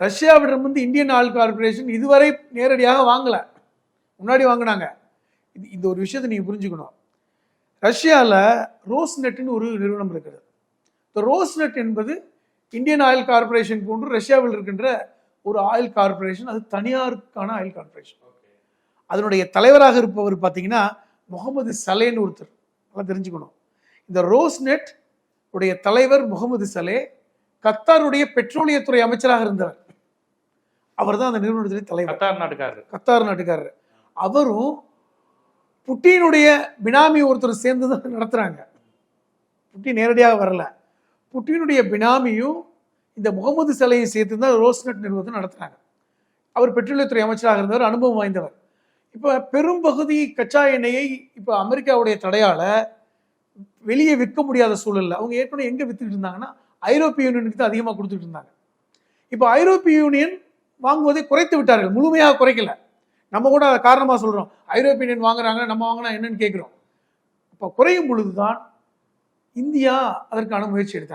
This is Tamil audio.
ரஷ்யாவிடமிருந்து இந்தியன் ஆயில் கார்பரேஷன் இதுவரை நேரடியாக வாங்கலை. முன்னாடி வாங்கினாங்க. இது இந்த ஒரு விஷயத்தை நீங்கள் புரிஞ்சுக்கணும். ரஷ்யாவில் ரோஸ் நெட்னு ஒரு நிறுவனம் இருக்குது. இந்த ரோஸ் நெட் என்பது இந்தியன் ஆயில் கார்பரேஷன் போன்று ரஷ்யாவில் இருக்கின்ற ஒரு ஆயில் கார்பரேஷன் அது தனியாருக்கான ஆயில் கார்பரேஷன். அதனுடைய தலைவராக இருப்பவர் பார்த்தீங்கன்னா முகமது சலேன்னு ஒருத்தர். நல்லா தெரிஞ்சுக்கணும். இந்த ரோஸ் நெட் உடைய தலைவர் முகமது சலே கத்தாருடைய பெட்ரோலியத்துறை அமைச்சராக இருந்தவர். அவர் தான் அந்த நிறுவனத்துடைய தலைவர். கத்தார் நாட்டுக்காரர். கத்தார் நாட்டுக்காரர். அவரும் புட்டினுடைய பினாமி ஒருத்தர் சேர்ந்து தான் நடத்துகிறாங்க புட்டி நேரடியாக வரல. புட்டினுடைய பினாமியும் இந்த முகமது சலையை சேர்த்து தான் ரோஸ்நட் நிறுவனத்தை நடத்துனாங்க அவர் பெட்ரோலியத்துறை அமைச்சராக இருந்தவர் அனுபவம் வாய்ந்தவர். இப்போ பெரும்பகுதி கச்சா எண்ணெயை இப்போ அமெரிக்காவுடைய தடையால வெளியே விற்க முடியாத சூழல்ல அவங்க ஏற்கனவே எங்கே வித்துக்கிட்டு இருந்தாங்கன்னா ஐரோப்பிய யூனியனுக்கு தான் அதிகமாக கொடுத்துட்டு இருந்தாங்க. இப்போ ஐரோப்பிய யூனியன் வாங்குவதை குறைத்து விட்டார்கள். முழுமையாக குறைக்கல. நம்ம கூட அதை காரணமாக சொல்கிறோம் ஐரோப்பியன் வாங்குறாங்க நம்ம வாங்கினா என்னன்னு கேட்குறோம். அப்போ குறையும் பொழுது தான் இந்தியா அதற்கான முயற்சி எடுத்தாங்க.